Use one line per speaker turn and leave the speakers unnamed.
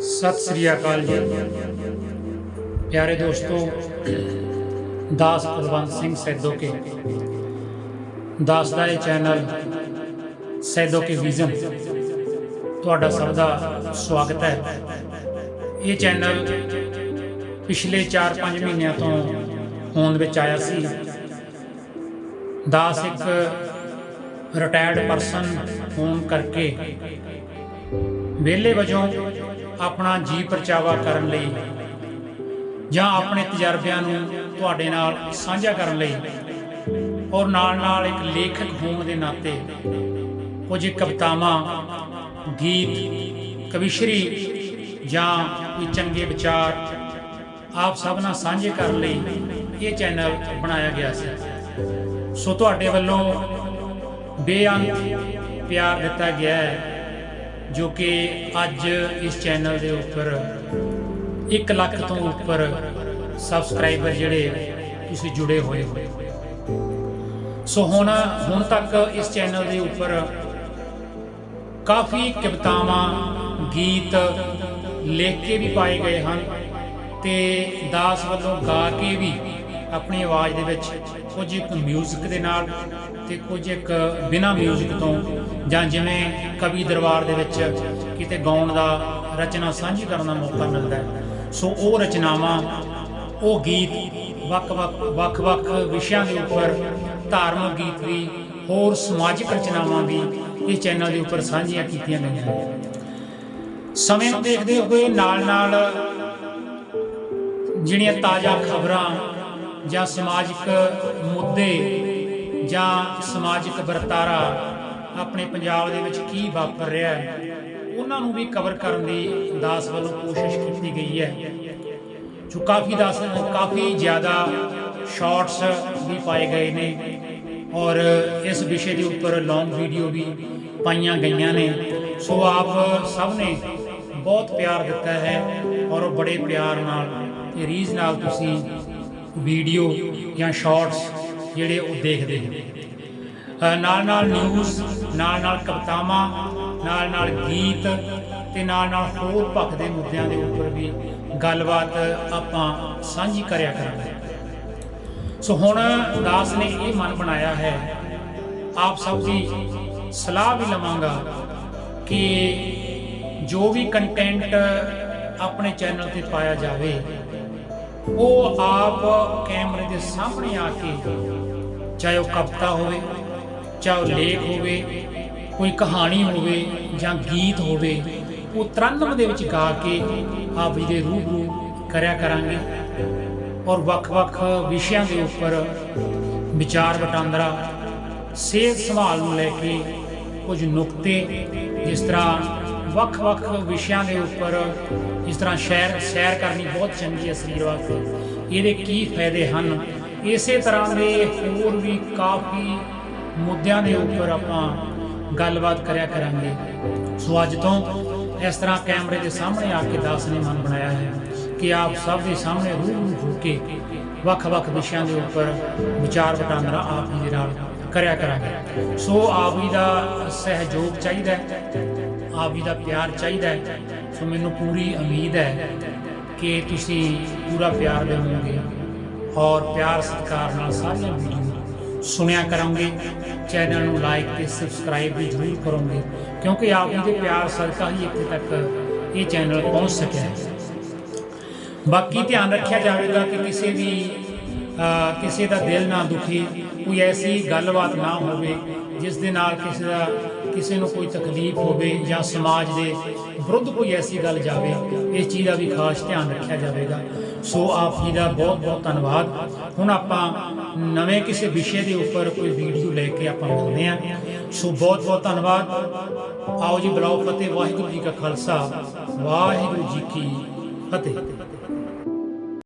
ਸਤਿ ਸ੍ਰੀ ਅਕਾਲ ਜੀ। ਪਿਆਰੇ ਦੋਸਤੋ, ਦਾਸ ਕੁਲਵੰਤ ਸਿੰਘ ਸੈਦੋਕੇ। ਦਾਸ ਦਾ ਇਹ ਚੈਨਲ, ਸੈਦੋਕੇ ਵਿਜ਼ਨ ਤੁਹਾਡਾ ਸਭ ਦਾ ਸਵਾਗਤ ਹੈ। ਇਹ ਚੈਨਲ ਪਿਛਲੇ 4-5 ਮਹੀਨਿਆਂ ਤੋਂ ਹੋਂਦ ਵਿੱਚ ਆਇਆ ਸੀ। ਦਾਸ ਇੱਕ ਰਿਟਾਇਰਡ ਪਰਸਨ ਹੋਣ ਕਰਕੇ ਵਿਹਲੇ ਵਜੋਂ ਆਪਣਾ ਜੀ ਪਰਚਾਵਾ ਕਰਨ ਲਈ ਜਾਂ ਆਪਣੇ ਤਜਰਬਿਆਂ ਨੂੰ ਤੁਹਾਡੇ ਨਾਲ ਸਾਂਝਾ ਕਰਨ ਲਈ ਔਰ ਨਾਲ ਨਾਲ ਇੱਕ ਲੇਖਕ ਹੋਣ ਦੇ ਨਾਤੇ ਕੁਝ ਕਵਿਤਾਵਾਂ, ਗੀਤ, ਕਵਿਸ਼ਰੀ ਜਾਂ ਕੋਈ ਚੰਗੇ ਵਿਚਾਰ ਆਪ ਸਭ ਨਾਲ ਸਾਂਝੇ ਕਰਨ ਲਈ ਇਹ ਚੈਨਲ ਬਣਾਇਆ ਗਿਆ ਸੀ। ਸੋ ਤੁਹਾਡੇ ਵੱਲੋਂ ਬੇਅੰਤ ਪਿਆਰ ਦਿੱਤਾ ਗਿਆ ਹੈ। ਜੋ ਕਿ ਅੱਜ ਇਸ ਚੈਨਲ ਦੇ ਉੱਪਰ 1 ਲੱਖ ਤੋਂ ਉੱਪਰ ਸਬਸਕ੍ਰਾਈਬਰ ਜਿਹੜੇ ਤੁਸੀਂ ਜੁੜੇ ਹੋਏ ਹੋ। ਸੋ ਹੁਣ ਹੁਣ ਤੱਕ ਇਸ ਚੈਨਲ ਦੇ ਉੱਪਰ ਕਾਫੀ ਕਵਿਤਾਵਾਂ, ਗੀਤ ਲਿਖ ਕੇ ਵੀ ਪਾਏ ਗਏ ਹਨ ਤੇ ਦਾਸ ਵੱਲੋਂ ਗਾ ਕੇ ਵੀ ਆਪਣੀ ਆਵਾਜ਼ ਦੇ ਵਿੱਚ ਕੁਝ ਇੱਕ ਮਿਊਜ਼ਿਕ ਦੇ ਨਾਲ ਤੇ ਕੁਝ ਇੱਕ ਬਿਨਾ ਮਿਊਜ਼ਿਕ ਤੋਂ ਜਾਂ ਜਿਵੇਂ ਕਵੀ ਦਰਬਾਰ ਦੇ ਵਿੱਚ ਕਿਤੇ ਗਾਉਣ ਦਾ ਰਚਨਾ ਸਾਂਝੀ ਕਰਨ ਦਾ ਮੌਕਾ ਮਿਲਦਾ ਹੈ। ਸੋ ਉਹ ਰਚਨਾਵਾਂ, ਉਹ ਗੀਤ ਵੱਖ-ਵੱਖ ਵੱਖ-ਵੱਖ ਵਿਸ਼ਿਆਂ ਦੇ ਉੱਪਰ ਧਾਰਮਿਕ ਗੀਤ ਵੀ, ਹੋਰ ਸਮਾਜਿਕ ਰਚਨਾਵਾਂ ਵੀ ਇਹ ਚੈਨਲ ਦੇ ਉੱਪਰ ਸਾਂਝੀਆਂ ਕੀਤੀਆਂ ਗਈਆਂ ਨੇ। ਸਮੇਂ ਨੂੰ ਦੇਖਦੇ ਹੋਏ ਨਾਲ-ਨਾਲ ਜਿਹੜੀਆਂ ਤਾਜ਼ਾ ਖਬਰਾਂ ਜਾਂ ਸਮਾਜਿਕ ਮੁੱਦੇ ਜਾਂ ਸਮਾਜਿਕ ਵਰਤਾਰਾ ਆਪਣੇ ਪੰਜਾਬ ਦੇ ਵਿੱਚ ਕੀ ਵਾਪਰ ਰਿਹਾ ਹੈ, ਉਹਨਾਂ ਨੂੰ ਵੀ ਕਵਰ ਕਰਨ ਦੀ ਦਾਸ ਵੱਲੋਂ ਕੋਸ਼ਿਸ਼ ਕੀਤੀ ਗਈ ਹੈ। ਜੋ ਕਾਫੀ ਦਾਸ, ਕਾਫੀ ਜ਼ਿਆਦਾ ਸ਼ਾਰਟਸ ਵੀ ਪਾਏ ਗਏ ਨੇ ਔਰ ਇਸ ਵਿਸ਼ੇ ਦੇ ਉੱਪਰ ਲੌਂਗ ਵੀਡੀਓ ਵੀ ਪਾਈਆਂ ਗਈਆਂ ਨੇ। ਸੋ ਆਪ ਸਭ ਨੇ ਬਹੁਤ ਪਿਆਰ ਦਿੱਤਾ ਹੈ ਔਰ ਬੜੇ ਪਿਆਰ ਨਾਲ ਤੇ ਰੀਝ ਨਾਲ ਤੁਸੀਂ ਵੀਡੀਓ ਜਾਂ ਸ਼ਾਰਟਸ ਜਿਹੜੇ ਉਹ ਦੇਖਦੇ ਹੋ। ਨਾਲ ਨਾਲ ਨਿਊਜ਼ ਨਾਲ ਨਾਲ ਕਵਿਤਾਵਾਂ, ਨਾਲ ਨਾਲ ਗੀਤ ਤੇ ਨਾਲ ਨਾਲ ਹੋਰ ਪੱਖ ਦੇ ਮੁੱਦਿਆਂ ਦੇ ਉੱਪਰ ਵੀ ਗੱਲਬਾਤ ਆਪਾਂ ਸਾਂਝੀ ਕਰਿਆ ਕਰਾਂਗੇ। ਸੋ ਹੁਣ ਦਾਸ ਨੇ ਇਹ ਮਨ ਬਣਾਇਆ ਹੈ, ਆਪ ਸਭ ਦੀ ਸਲਾਹ ਵੀ ਲਵਾਂਗਾ ਕਿ ਜੋ ਵੀ ਕੰਟੈਂਟ ਆਪਣੇ ਚੈਨਲ ਤੇ ਪਾਇਆ ਜਾਵੇ, ਉਹ ਆਪ ਕੈਮਰੇ ਦੇ ਸਾਹਮਣੇ ਆ ਕੇ, ਚਾਹੇ ਉਹ ਕਵਿਤਾ ਹੋਵੇ ਚਾਹੇ ਉਹ ਲੇਖ ਹੋਵੇ, ਕੋਈ ਕਹਾਣੀ ਹੋਵੇ ਜਾਂ ਗੀਤ ਹੋਵੇ, ਉਹ ਤਰੰਨਮ ਦੇ ਵਿੱਚ ਗਾ ਕੇ ਆਪ ਜੀ ਦੇ ਰੂਬਰੂ ਕਰਿਆ ਕਰਾਂਗੇ। ਔਰ ਵੱਖ-ਵੱਖ ਵਿਸ਼ਿਆਂ ਦੇ ਉੱਪਰ ਵਿਚਾਰ ਵਟਾਂਦਰਾ ਸਿਹਤ ਸੰਭਾਲ ਨੂੰ ਲੈ ਕੇ ਕੁਝ ਨੁਕਤੇ ਜਿਸ ਤਰ੍ਹਾਂ ਵੱਖ-ਵੱਖ ਵਿਸ਼ਿਆਂ ਦੇ ਉੱਪਰ ਜਿਸ ਤਰ੍ਹਾਂ ਸ਼ਹਿਰ, ਸੈਰ ਕਰਨੀ ਬਹੁਤ ਚੰਗੀ ਹੈ ਸਰੀਰ ਵਾਸਤੇ। ਇਹਦੇ ਕੀ ਫਾਇਦੇ ਹਨ? ਇਸੇ ਤਰ੍ਹਾਂ ਦੇ ਹੋਰ ਵੀ ਕਾਫੀ ਮੁੱਦਿਆਂ ਦੇ ਉੱਪਰ ਆਪਾਂ ਗੱਲਬਾਤ ਕਰਿਆ ਕਰਾਂਗੇ। ਸੋ ਅੱਜ ਤੋਂ ਇਸ ਤਰ੍ਹਾਂ ਕੈਮਰੇ ਦੇ ਸਾਹਮਣੇ ਆ ਕੇ ਦਾਸ ਨੇ ਮਨ ਬਣਾਇਆ ਹੈ ਕਿ ਆਪ ਸਭ ਦੇ ਸਾਹਮਣੇ ਰੂਹ ਰੂਬਰੂ ਹੋ ਕੇ ਵੱਖ-ਵੱਖ ਵਿਸ਼ਿਆਂ ਦੇ ਉੱਪਰ ਵਿਚਾਰ ਵਟਾਂਦਰਾ ਆਪ ਜੀ ਦੇ ਨਾਲ ਕਰਿਆ ਕਰਾਂਗੇ। ਸੋ ਆਪ ਜੀ ਦਾ ਸਹਿਯੋਗ ਚਾਹੀਦਾ ਹੈ, ਆਪ ਜੀ ਦਾ ਪਿਆਰ ਚਾਹੀਦਾ ਹੈ। ਸੋ ਮੈਨੂੰ ਪੂਰੀ ਉਮੀਦ ਹੈ ਕਿ ਤੁਸੀਂ ਪੂਰਾ ਪਿਆਰ ਦੇਵੋਗੇ ਔਰ ਪਿਆਰ ਸਤਿਕਾਰ ਨਾਲ ਸਾਰੀਆਂ ਵੀਡੀਓ ਸੁਣਿਆ ਕਰੋਗੇ ਚੈਨਲ ਨੂੰ ਲਾਈਕ ਤੇ ਸਬਸਕ੍ਰਾਈਬ ਵੀ ਜ਼ਰੂਰ ਕਰੋਗੇ, ਕਿਉਂਕਿ ਆਪ ਜੀ ਦੇ ਪਿਆਰ ਸਦਕਾ ਹੀ ਇੱਥੇ ਤੱਕ ਇਹ ਚੈਨਲ ਪਹੁੰਚ ਸਕਿਆ ਹੈ। ਬਾਕੀ ਧਿਆਨ ਰੱਖਿਆ ਜਾਵੇਗਾ ਕਿ ਕਿਸੇ ਵੀ ਕਿਸੇ ਦਾ ਦਿਲ ਨਾ ਦੁਖੀ, ਕੋਈ ਐਸੀ ਗੱਲਬਾਤ ਨਾ ਹੋਵੇ, ਜਿਸ ਦੇ ਨਾਲ ਕਿਸੇ ਦਾ, ਕਿਸੇ ਨੂੰ ਕੋਈ ਤਕਲੀਫ ਹੋਵੇ ਜਾਂ ਸਮਾਜ ਦੇ ਵਿਰੁੱਧ ਕੋਈ ਐਸੀ ਗੱਲ ਜਾਵੇ, ਇਸ ਚੀਜ਼ ਦਾ ਵੀ ਖਾਸ ਧਿਆਨ ਰੱਖਿਆ ਜਾਵੇਗਾ। ਸੋ ਆਪ ਜੀ ਦਾ ਬਹੁਤ ਬਹੁਤ ਧੰਨਵਾਦ। ਹੁਣ ਆਪਾਂ ਨਵੇਂ ਕਿਸੇ ਵਿਸ਼ੇ ਦੇ ਉੱਪਰ ਕੋਈ ਵੀਡੀਓ ਲੈ ਕੇ ਆਪਾਂ ਮਿਲਦੇ ਹਾਂ। ਸੋ ਬਹੁਤ ਬਹੁਤ ਧੰਨਵਾਦ। ਆਓ ਜੀ ਬੁਲਾਓ ਫਤਿਹ, ਵਾਹਿਗੁਰੂ ਜੀ ਕਾ ਖਾਲਸਾ, ਵਾਹਿਗੁਰੂ ਜੀ ਕੀ ਫਤਿਹ।